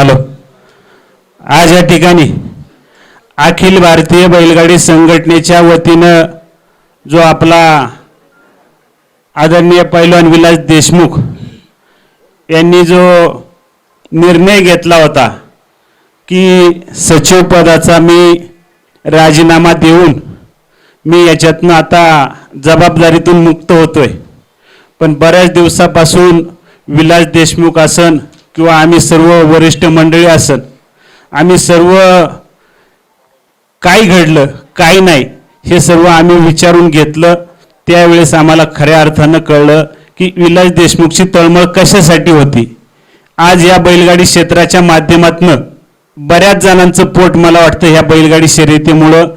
Hello. आज या ठिकाणी अखिल भारतीय बैलगाडी संघटनेच्या वतीनं जो आपला आदरणीय पैलवान विलास देशमुख यांनी जो निर्णय घेतला होता की सचिव पदाचा मी राजीनामा देऊन मी याच्यातनं आता जबाबदारीतून मुक्त होतोय. पण बऱ्याच दिवसापासून विलास देशमुख आसन किंवा आम्ही सर्व वरिष्ठ मंडळी असत आम्ही सर्व काय घडलं काय नाही हे सर्व आम्ही विचारून घेतलं. त्यावेळेस आम्हाला खऱ्या अर्थानं कळलं की विलास देशमुखची तळमळ कशासाठी होती. आज या बैलगाडी क्षेत्राच्या माध्यमातनं बऱ्याच जणांचं पोट मला वाटतं ह्या बैलगाडी शर्यतीमुळं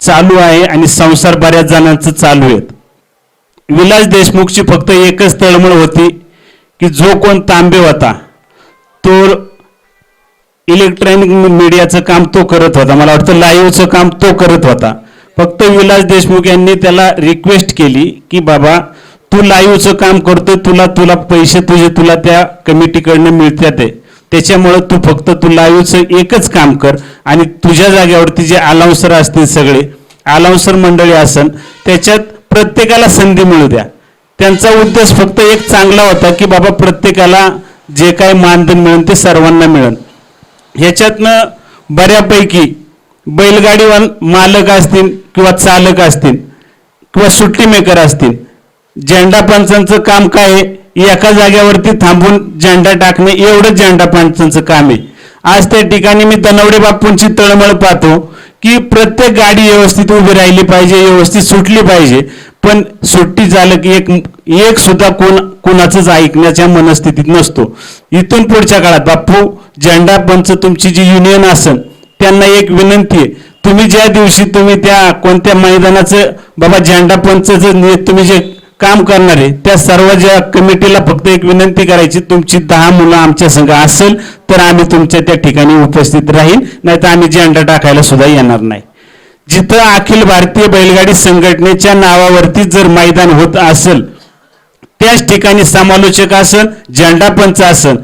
चालू आहे आणि संसार बऱ्याच जणांचं चालू आहेत. विलास देशमुखची फक्त एकच तळमळ होती की जो कोण तांबे होता. तो इलेक्ट्रॉनिक मीडियाचं काम तो करत होता. मला वाटतं लाईव्हचं काम तो करत होता. फक्त विलास देशमुख यांनी त्याला रिक्वेस्ट केली की बाबा तू लाईव्हचं काम करतोय तुला तुला पैसे तुझे तुला त्या कमिटीकडनं मिळतात आहे त्याच्यामुळं तू फक्त तू लाईव्हचं एकच काम कर आणि तुझ्या जागेवरती जे अलाउन्सर असतील सगळे अलाउन्सर मंडळी असन त्याच्यात प्रत्येकाला संधी मिळू द्या. त्यांचा उद्देश फक्त एक चांगला होता की बाबा प्रत्येकाला जे काय मानधन मिळेल ते सर्वांना मिळेल. ह्याच्यातनं बऱ्यापैकी बैलगाडीवान मालक असतील किंवा चालक असतील किंवा सुट्टी मेकर असतील झेंडा पंचांचं काम काय आहे? एका जागेवरती थांबून झेंडा टाकणे एवढंच झेंडा पंचांचं काम आहे. आज त्या ठिकाणी मी दनवडे बापूंची तळमळ पाहतो की प्रत्येक गाडी व्यवस्थित उभी राहिली पाहिजे व्यवस्थित सुटली पाहिजे. पण सुट्टी चालक एक एक सुद्धा कोण कोणाचंच ऐकण्याच्या मनस्थितीत नसतो. इथून पुढच्या काळात बाप्पू झेंडा पंच तुमची जी युनियन असन त्यांना एक विनंती आहे. तुम्ही ज्या दिवशी तुम्ही त्या कोणत्या मैदानाचं बाबा झेंडा पंचचं तुम्ही जे काम करणार आहे त्या सर्व ज्या कमिटीला फक्त एक विनंती करायची तुमची दहा मुलं आमच्या संघ असेल तर आम्ही तुमच्या त्या ठिकाणी उपस्थित राहील नाही तर आम्ही झेंडा टाकायला सुद्धा येणार नाही. जिथं अखिल भारतीय बैलगाडी संघटनेच्या नावावरती जर मैदान होत असेल त्याच ठिकाणी समालोचक असन झेंडा पंच असन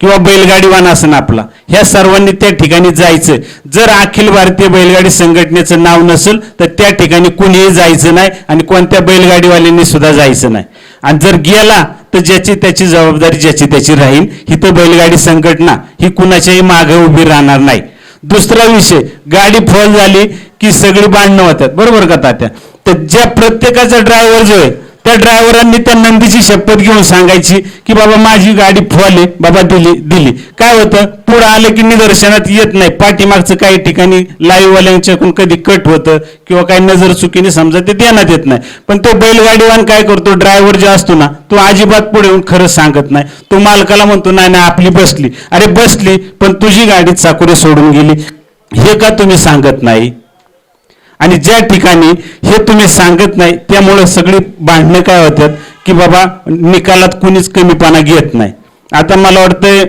किंवा बैलगाडीवान असन आपला. ह्या सर्वांनी त्या ठिकाणी जायचं. जर अखिल भारतीय बैलगाडी संघटनेचं नाव नसेल तर त्या ठिकाणी कुणीही जायचं नाही आणि कोणत्या बैलगाडीवाल्यांनी सुद्धा जायचं नाही. आणि जर गेला तर ज्याची त्याची जबाबदारी ज्याची त्याची राहील ही तर बैलगाडी संघटना ही कुणाच्याही मागे उभी राहणार नाही. दुसरा विषय गाडी फॉल झाली की सगळी भांडणं होतात. बरोबर का तात्या? तर ज्या प्रत्येकाचा ड्रायव्हर जो आहे त्या ड्रायव्हरांनी त्या नंदीची शपथ घेऊन सांगायची की बाबा माझी गाडी फुवाली बाबा दिली दिली. काय होतं? पुढं आलं की निदर्शनात येत नाही. पाठीमागचं काही ठिकाणी लाईव्हवाल्यांच्याकडून कधी कट होतं किंवा काही नजर चुकीने समजा ते देण्यात येत नाही. पण तो बैलगाडीवान काय करतो? ड्रायव्हर जो असतो ना तो अजिबात पुढे येऊन खरंच सांगत नाही. तो मालकाला म्हणतो नाही नाही आपली बसली. अरे बसली पण तुझी गाडी चाकोरी सोडून गेली. हे का तुम्ही सांगत नाही? आणि ज्या ठिकाणी हे तुम्ही सांगत नाही त्यामुळे सगळी भांडणं काय होतात की बाबा निकालात कुणीच कमीपणा घेत नाही. आता मला वाटतंय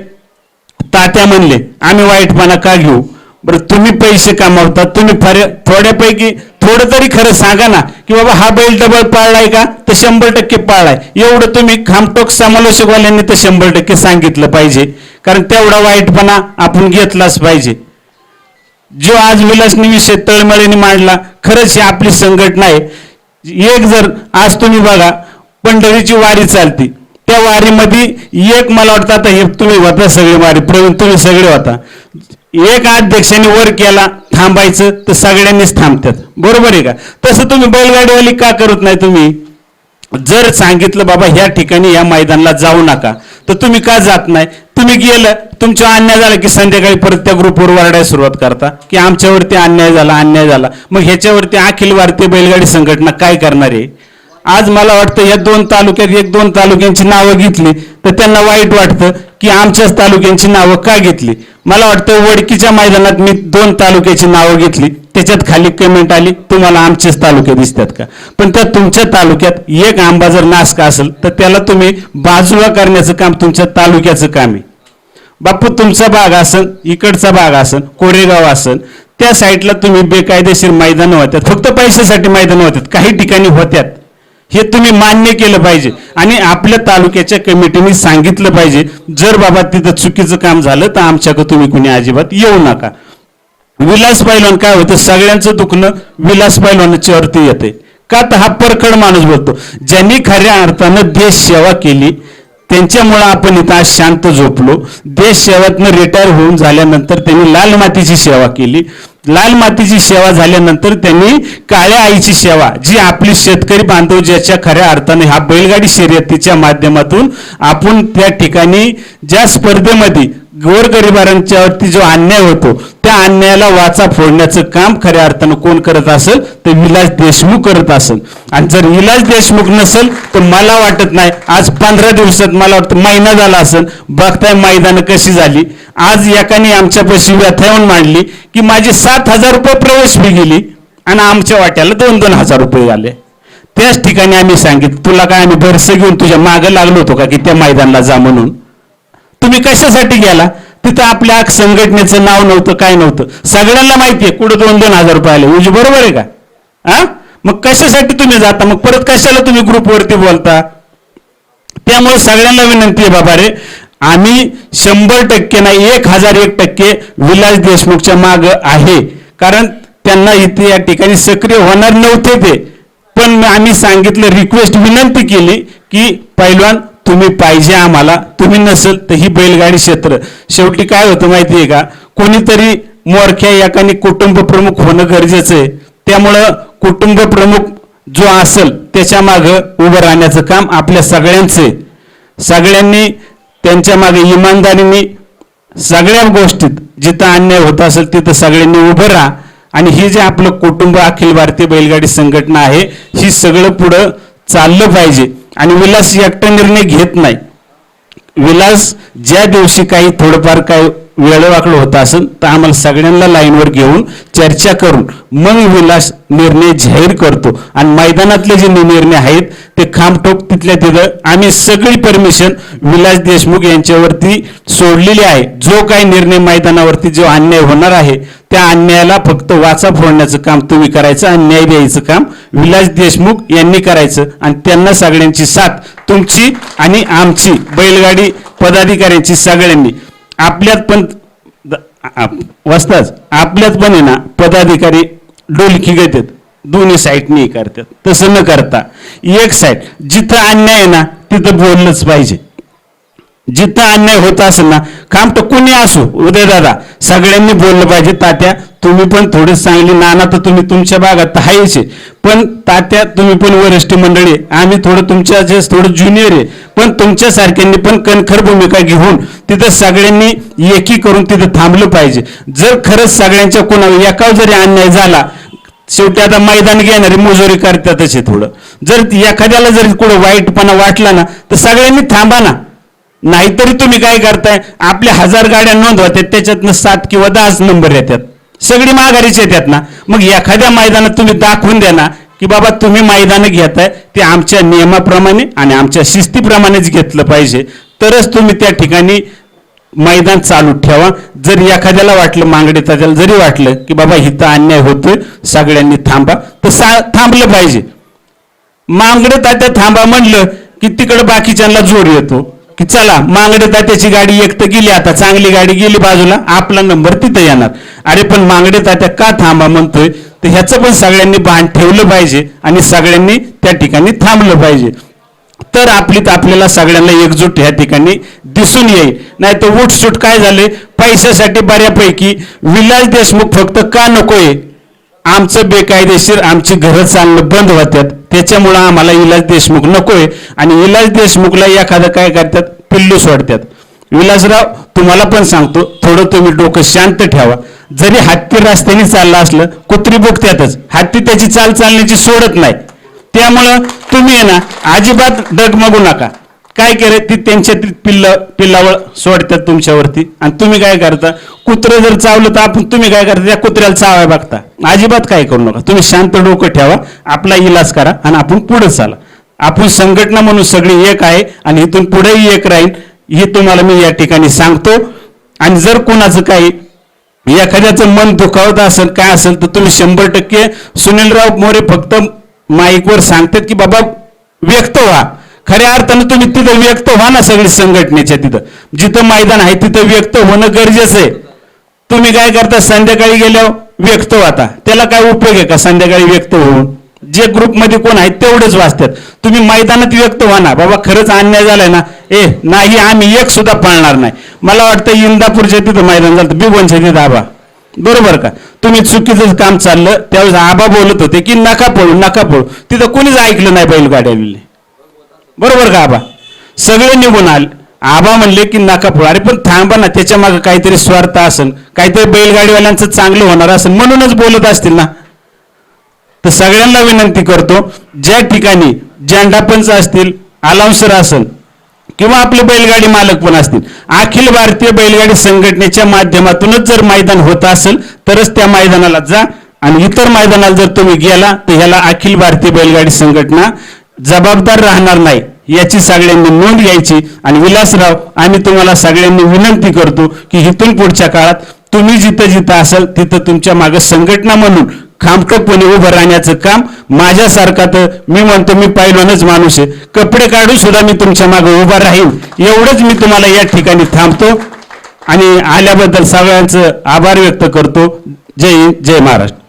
तात्या म्हणले आम्ही वाईटपणा का घेऊ? बरं तुम्ही पैसे कमावता तुम्ही फार थोड्यापैकी थोडं तरी खरं सांगा ना की बाबा हा बैल डबल पाळलाय का? तर शंभर टक्के पाळलाय. एवढं तुम्ही खामटोक समालोचकवाल्यांनी तर शंभर टक्के सांगितलं पाहिजे. कारण तेवढा वाईटपणा आपण घेतलाच पाहिजे. जो आज विलासनी विषय तळमळीने मांडला खरंच ही आपली संघटना आहे. एक जर आज तुम्ही बघा पंढरीची वारी चालती. त्या वारीमध्ये एक मला वाटतं आता हे तुम्ही होता सगळे वारी प्रवीण तुम्ही सगळे होता. एक अध्यक्षाने वर केला थांबायचं तर सगळ्यांनीच थांबतात. बरोबर आहे का? तसं तुम्ही बैलगाडीवाली का करत नाही तुम्ही? जर सांगितलं बाबा ह्या ठिकाणी या मैदानाला जाऊ नका. तर तुम्ही का जात नाही? तुम्ही गेलं तुमच्या अन्याय झाला की संध्याकाळी परत त्या ग्रुपवर वरडायला सुरुवात करता. की आमच्यावरती अन्याय झाला अन्याय झाला. मग ह्याच्यावरती अखिल भारतीय बैलगाडी संघटना काय करणार आहे? आज मला वाटतं या दोन तालुक्यात एक दोन तालुक्यांची नावं घेतली तर त्यांना वाईट वाटतं की आमच्याच तालुक्यांची नावं का घेतली? मला वाटतं वडकीच्या मैदानात मी दोन तालुक्याची नावं घेतली. त्याच्यात खाली कमेंट आली तुम्हाला आमचेच तालुके दिसतात का? पण त्या तुमच्या तालुक्यात एक आंबा जर नासका असेल तर त्याला तुम्ही बाजूला करण्याचं काम तुमच्या तालुक्याचं काम आहे. बापू तुमचा भाग असन इकडचा भाग असन कोरेगाव असन त्या साईडला तुम्ही बेकायदेशीर मैदानं होत्यात. फक्त पैशासाठी मैदानं होत्यात काही ठिकाणी होत्यात. हे तुम्ही मान्य केलं पाहिजे. आणि आपल्या तालुक्याच्या कमिटीने सांगितलं पाहिजे जर बाबा तिथं चुकीचं काम झालं तर आमच्याकडे तुम्ही कुणी अजिबात येऊ नका. विलास पैलवान काय होतं? सगळ्यांचं दुखणं विलास पैलवानाच्या वरती येते. का तर हा परखड माणूस बोलतो. ज्यांनी खऱ्या अर्थानं देश सेवा केली त्यांच्यामुळं आपण इथं आज शांत झोपलो. देश सेवातनं रिटायर होऊन झाल्यानंतर त्यांनी लाल मातीची सेवा केली. लाल मातीची सेवा झाल्यानंतर त्यांनी काळ्या आईची सेवा जी आपली शेतकरी बांधव ज्याच्या खऱ्या अर्थाने हा बैलगाडी शर्यतीच्या माध्यमातून आपण त्या ठिकाणी ज्या स्पर्धेमध्ये गोरगरिबांच्यावरती जो अन्याय होतो त्या अन्यायाला वाचा फोडण्याचं काम खऱ्या अर्थानं कोण करत असेल? तर विलास देशमुख करत असेल. आणि जर विलास देशमुख नसेल तर मला वाटत नाही आज पंधरा दिवसात मला वाटतं महिना झाला असेल. बघताय मैदानं कशी झाली. आज एकाने आमच्यापाशी व्यथा येऊन मांडली की माझी सात हजार रुपये प्रवेश फी गेली आणि आमच्या वाट्याला दोन दोन हजार रुपये आले. त्याच ठिकाणी आम्ही सांगितलं तुला काय आम्ही भरसे घेऊन तुझ्या मागं लागलो होतो का की त्या मैदानाला जा म्हणून? तुम्ही कशासाठी गेला? तिथं आपल्या संघटनेचं नाव नव्हतं काय नव्हतं. सगळ्यांना माहिती आहे कुठं दोन दोन हजार रुपये आले. उज बरोबर आहे का? हा? मग कशासाठी तुम्ही जाता? मग परत कशाला तुम्ही ग्रुपवरती बोलता? त्यामुळे सगळ्यांना विनंती आहे बाबा रे आम्ही शंभर टक्के नाही एक हजार एक टक्के विलास देशमुखच्या माग आहे. कारण त्यांना इथे या ठिकाणी सक्रिय होणार नव्हते ते. पण आम्ही सांगितलं रिक्वेस्ट विनंती केली की पैलवान तुम्ही पाहिजे आम्हाला तुम्ही नसेल तर ही बैलगाडी क्षेत्र. शेवटी काय होतं माहिती आहे का? कोणीतरी मोरख्या एकाने कुटुंब प्रमुख होणं गरजेचं आहे. त्यामुळं कुटुंब प्रमुख जो असेल त्याच्या मागं उभं राहण्याचं काम आपल्या सगळ्यांच आहे. सगळ्यांनी त्यांच्या मागे इमानदारीने सगळ्या गोष्टीत जिथं अन्याय होत असेल तिथं सगळ्यांनी उभं राहा. आणि ही जे आपलं कुटुंब अखिल भारतीय बैलगाडी संघटना आहे ही सगळं पुढं चाललं पाहिजे. आणि विलास एकटा निर्णय घेत नाही. विलास ज्या दिवशी काही थोडंफार काय वेळेवाकडं होत असेल तर आम्हाला सगळ्यांना लाईनवर घेऊन चर्चा करून मग विलास निर्णय जाहीर करतो. आणि मैदानातले जे निर्णय आहेत ते खामठोक तिथल्या तिथं आम्ही सगळी परमिशन विलास देशमुख यांच्यावरती सोडलेली आहे. जो काही निर्णय मैदानावरती जो अन्याय होणार आहे त्या अन्यायाला फक्त वाचा फोडण्याचं काम तुम्ही करायचं आणि न्याय द्यायचं काम विलास देशमुख यांनी करायचं. आणि त्यांना सगळ्यांची साथ तुमची आणि आमची बैलगाडी पदाधिकाऱ्यांची सगळ्यांनी. आपल्यात पण वाचताच आप- आपल्यात पण आहे ना पदाधिकारी डोलकी घेतात. दोन्ही साईडनी करतात. तसं न करता एक साईड जिथं अन्याय आहे ना तिथं बोललंच पाहिजे. जिथं अन्याय होत असेल ना काम तर कोणी असो उदय दादा सगळ्यांनी बोललं पाहिजे तात्या तुम्ही पण थोडी चांगली नाना तर तुम्ही तुमच्या भागात आहेच आहे. पण तात्या तुम्ही पण वरिष्ठ मंडळी आम्ही थोडं तुमच्या जे थोडं ज्युनियर आहे पण तुमच्यासारख्यांनी पण कणखर भूमिका घेऊन तिथं सगळ्यांनी एकी करून तिथं थांबलं पाहिजे. जर खरंच सगळ्यांच्या कोणावर एकावर जरी अन्याय झाला शेवटी आता मैदान घेणारी मुजोरी करतातच आहे थोडं. जर एखाद्याला जर कुठं वाईटपणा वाटला ना तर सगळ्यांनी थांबा ना. नाहीतरी तुम्ही काय करताय? आपल्या हजार गाड्या नोंदवतात त्याच्यातनं सात किंवा दहाच नंबर येतात. सगळी माघारीच येतात ना. मग एखाद्या मैदानात तुम्ही दाखवून द्या ना की बाबा तुम्ही मैदानं घेताय ते आमच्या नियमाप्रमाणे आणि आमच्या शिस्तीप्रमाणेच घेतलं पाहिजे. तरच तुम्ही त्या ठिकाणी मैदान चालू ठेवा. जर एखाद्याला वाटलं मांगडे त्याला जरी वाटलं की बाबा हिथं अन्याय होतोय सगळ्यांनी थांबा. तर सा थांबलं पाहिजे. मांगडे तात्या थांबा म्हणलं की तिकडं बाकीच्यांना जोर येतो. की चला मांगडे तात्याची गाडी एक तर गेली आता चांगली गाडी गेली बाजूला आपला नंबर तिथं येणार. अरे पण मांगडे तात्या का थांबा म्हणतोय? तर ह्याचं पण सगळ्यांनी भान ठेवलं पाहिजे आणि सगळ्यांनी त्या ठिकाणी थांबलं पाहिजे. तर आपली तर आपल्याला सगळ्यांना एकजूट ह्या ठिकाणी दिसून येईल. नाही तर उठसूट काय झाले पैशासाठी बऱ्यापैकी विलास देशमुख फक्त का नकोय? आमचं बेकायदेशीर आमची घरं चालणं बंद होत्यात. त्याच्यामुळं आम्हाला विलास देशमुख नकोय. आणि विलास देशमुखला एखादं काय करतात? पिल्लू सोडतात. विलासराव तुम्हाला पण सांगतो थोडं तुम्ही डोकं शांत ठेवा. जरी हत्ती रस्त्याने चाललं असलं कुत्री बुकत्यातच. हत्ती त्याची चाल चालण्याची सोडत नाही. त्यामुळं तुम्ही आहे ना अजिबात डगमगू नका. काय केलं ती त्यांच्या पिल्ल पिल्लावर सोडतात तुमच्यावरती. आणि तुम्ही काय करता? कुत्रं जर चावलं तर आपण तुम्ही काय करता? त्या कुत्र्याला चावाय बघता. अजिबात काय करू नका. तुम्ही शांत डोकं ठेवा. आपला इलाज करा आणि आपण पुढे चाला. आपण संघटना म्हणून सगळी एक आहे आणि इथून पुढेही एक राहील हे तुम्हाला मी या ठिकाणी सांगतो. आणि जर कोणाचं काही एखाद्याचं मन दुखावत असेल काय असेल तर तुम्ही शंभर टक्के सुनीलराव मोरे फक्त माईकवर सांगतात की बाबा व्यक्त व्हा. खऱ्या अर्थानं तुम्ही तिथं व्यक्त व्हा ना सगळी संघटनेच्या तिथं. जिथं मैदान आहे तिथं व्यक्त होणं गरजेचं आहे. तुम्ही काय करता संध्याकाळी गेल्यावर व्यक्त होता त्याला काय उपयोग आहे का संध्याकाळी व्यक्त होऊन? जे ग्रुपमध्ये कोण आहेत तेवढेच वाचतात. तुम्ही मैदानात व्यक्त व्हा ना. बाबा खरंच अन्याय झालाय ना. ए नाही आम्ही एक सुद्धा पाळणार नाही. मला वाटतं इंदापूरच्या तिथं मैदान झालं बिबनच्या तिथं आबा. बरोबर का? तुम्ही चुकीचं काम चाललं त्यावेळेस आबा बोलत होते की नका पळू नका पळू. तिथं कोणीच ऐकलं नाही बैलगाड्या बरोबर का आबा? सगळे निघून आले. आबा म्हणले की नका पळू. अरे पण थांबा ना त्याच्यामागे काहीतरी स्वार्थ असेल काहीतरी बैलगाडीवाल्यांचं चांगलं होणार असेल म्हणूनच बोलत असतील ना. तर सगळ्यांना विनंती करतो ज्या ठिकाणी जेंडापंच असतील अलाउन्सर असेल किंवा आपले बैलगाडी मालक पण असतील अखिल भारतीय बैलगाडी संघटनेच्या माध्यमातूनच जर मैदान होत असेल तरच त्या मैदानाला जा. आणि इतर मैदानाला जर तुम्ही गेला तर ह्याला अखिल भारतीय बैलगाडी संघटना जबाबदार राहणार नाही. याची सगळ्यांनी नोंद घ्यायची आणि विलासराव आम्ही तुम्हाला सगळ्यांनी विनंती करतो की इथून पुढच्या काळात तुम्ही जिथं जिथं असाल तिथं तुमच्या मागे संघटना म्हणून खामटकपणे उभं राहण्याचं काम माझ्यासारखा तर मी म्हणतो मी पहिलवानच माणूस आहे. कपडे काढून सुद्धा मी तुमच्या मागे उभा राहीन. एवढंच मी तुम्हाला या ठिकाणी थांबतो आणि आल्याबद्दल सगळ्यांचं आभार व्यक्त करतो. जय जय महाराष्ट्र.